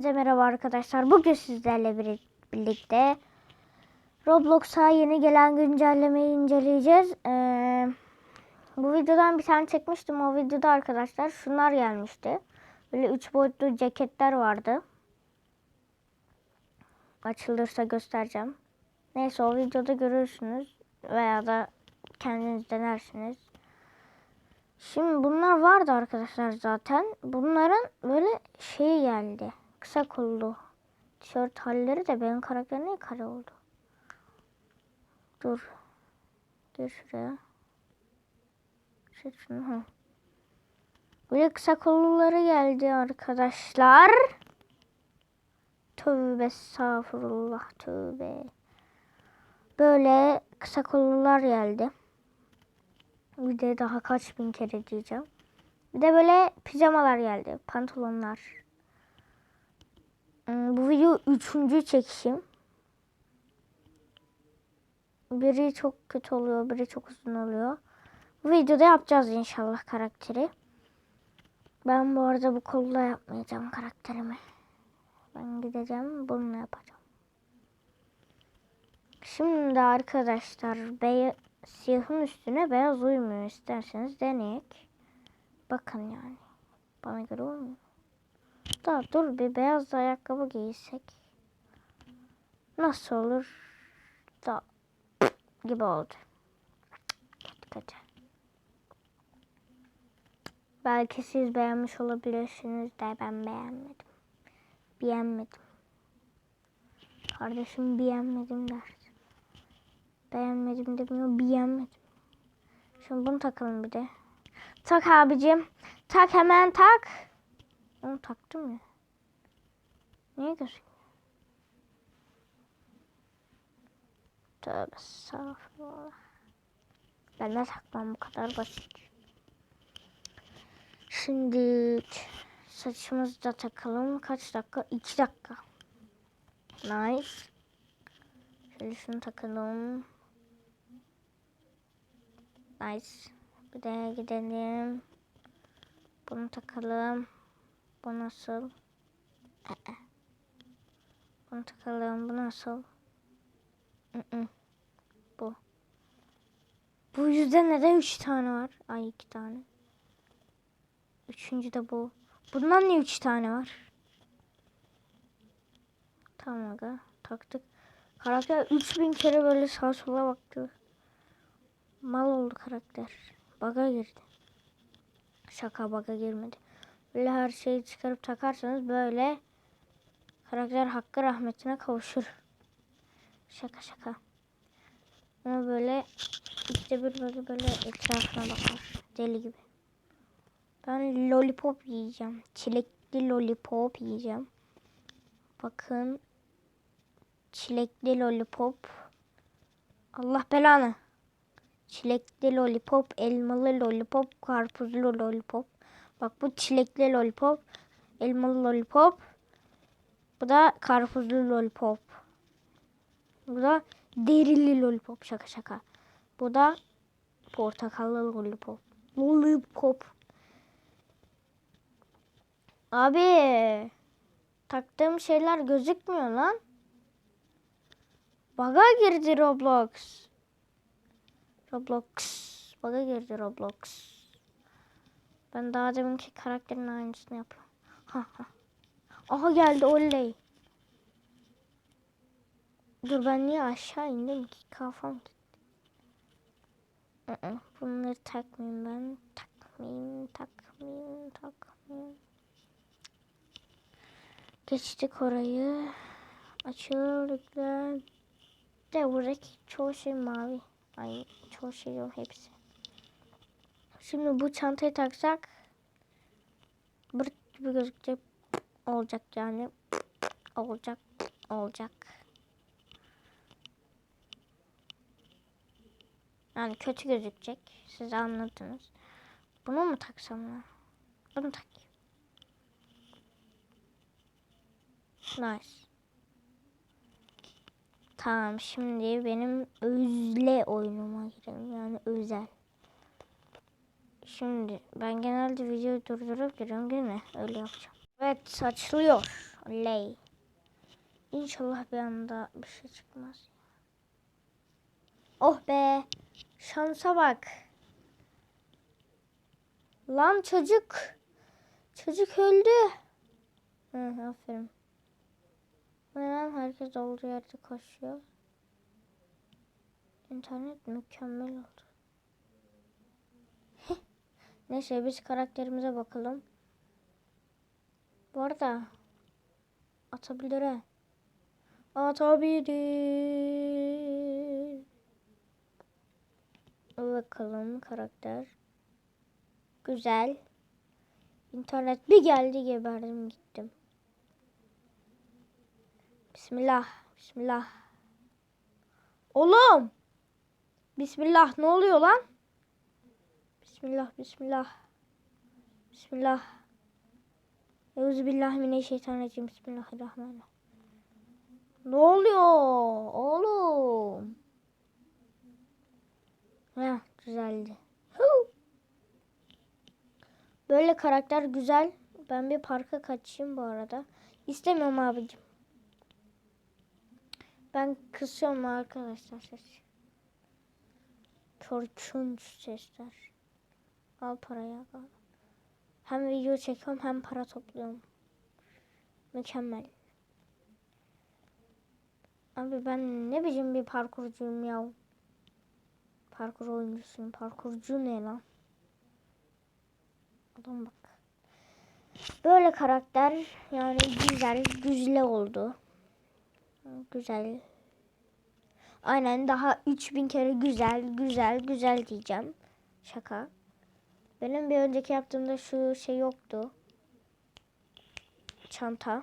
Herkese merhaba arkadaşlar. Bugün sizlerle bir- birlikte Roblox'a yeni gelen güncellemeyi inceleyeceğiz. Ee, bu videodan bir tane çekmiştim. O videoda arkadaşlar şunlar gelmişti. Böyle üç boyutlu ceketler vardı. Açılırsa göstereceğim. Neyse o videoda görürsünüz. Veya da kendiniz denersiniz. Şimdi bunlar vardı arkadaşlar zaten. Bunların böyle şeyi geldi. Kısa kollu tişört halleri de benim karakterim niye kare oldu? Dur. Gir şuraya. Seç şunu. Ha. Böyle kısa kolluları geldi arkadaşlar. Tövbe estağfurullah tövbe. Böyle kısa kollular geldi. Bir de daha kaç bin kere diyeceğim. Bir de böyle pijamalar geldi. Pantolonlar. Hmm, Bu video üçüncü çekişim. Biri çok kötü oluyor, biri çok uzun oluyor. Bu videoda yapacağız inşallah karakteri. Ben bu arada bu kolla yapmayacağım karakterimi. Ben gideceğim bununla yapacağım. Şimdi arkadaşlar bey siyahın üstüne beyaz uymuyor isterseniz deneyek. Bakın yani. Bana göre uymuyor. Da dur bir beyaz ayakkabı giysek. Nasıl olur? Da gibi oldu. Kötü kötü. Belki siz beğenmiş olabilirsiniz de ben beğenmedim. Beğenmedim. Kardeşim beğenmedim der. Beğenmedim demiyor, beğenmedim. Şimdi bunu takalım bir de. Tak abicim. Tak hemen tak. Onu taktım ya. Niye gözüküyor? Tövbe estağfurullah. Ben de takmam bu kadar basit. Şimdi saçımızı da takalım. Kaç dakika? 2 dakika. Nice. Şöyle şunu takalım. Nice. Bir de gidelim. Bunu takalım. Bu nasıl? Ee. Bunu takalım. Bu nasıl? Ee. Bu. Bu yüzden neden üç tane var? Ay iki tane. Üçüncü de bu. Bundan niye üç tane var? Tamam aga. Taktık. Karakter 3000 kere böyle sağa sola baktı. Mal oldu karakter. Baga girdi. Şaka baga girmedi. Böyle her şeyi çıkarıp takarsanız böyle karakter hakkı rahmetine kavuşur. Şaka şaka. Ama böyle işte bir böyle, böyle etrafına bakar. Deli gibi. Ben lollipop yiyeceğim. Çilekli lollipop yiyeceğim. Bakın. Çilekli lollipop. Allah belanı. Çilekli lollipop, elmalı lollipop, karpuzlu lollipop. Bak bu çilekli lollipop, elmalı lollipop. Bu da karpuzlu lollipop. Bu da derili lollipop. Şaka şaka. Bu da portakallı lollipop. Lollipop. Abi taktığım şeyler gözükmüyor lan. Baga girdi Roblox. Roblox. Baga girdi Roblox. Ben daha deminki karakterin aynısını yapıyorum. Ha ha. Aha geldi oley. Dur ben niye aşağı indim ki kafam gitti. Bunları takmayayım ben. Takmayayım, takmayayım, takmayayım. Geçtik orayı. Açıldık de buradaki çoğu şey mavi. Ay çoğu şey yok hepsi. Şimdi bu çantayı taksak bırt gibi gözükecek olacak yani. Olacak olacak. Yani kötü gözükecek. Siz anladınız. Bunu mu taksam ya? Bunu takayım. Nice. Tamam şimdi benim özle oyunuma girelim. Yani özel. Şimdi ben genelde videoyu durdurup giriyorum değil mi? Öyle yapacağım. Evet açılıyor. Oley. İnşallah bir anda bir şey çıkmaz. Oh be. Şansa bak. Lan çocuk. Çocuk öldü. Hı, aferin. Neden herkes olduğu yerde koşuyor? İnternet mükemmel oldu. Neyse biz karakterimize bakalım. Bu arada atabilir ha. Atabilir. Bakalım karakter. Güzel. İnternet bir geldi geberdim gittim. Bismillah. Bismillah. Oğlum. Bismillah ne oluyor lan? Bismillah, bismillah. Bismillah. Euzubillahimineşşeytanirracim. Bismillahirrahmanirrahim. Ne oluyor oğlum? Heh, güzeldi. Böyle karakter güzel. Ben bir parka kaçayım bu arada. İstemiyorum abicim. Ben kısıyorum arkadaşlar ses. Korkunç sesler. Al parayı al. Hem video çekiyorum hem para topluyorum. Mükemmel. Abi ben ne biçim bir parkurcuyum ya. Parkur oyuncusuyum. Parkurcu ne lan? Adam bak. Böyle karakter yani güzel, güzel oldu. Güzel. Aynen daha 3000 kere güzel, güzel, güzel diyeceğim. Şaka. Benim bir önceki yaptığımda şu şey yoktu. Çanta.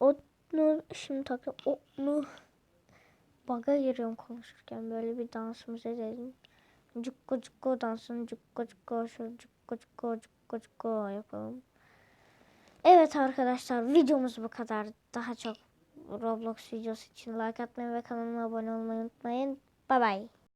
Onu şimdi takıyorum. Onu baga giriyorum konuşurken böyle bir dansımızı edelim. Cukko cukko dansını cukko cukko şöyle cukko cukko cukko cukko yapalım. Evet arkadaşlar videomuz bu kadar. Daha çok Roblox videosu için like atmayı ve kanalıma abone olmayı unutmayın. Bye bye.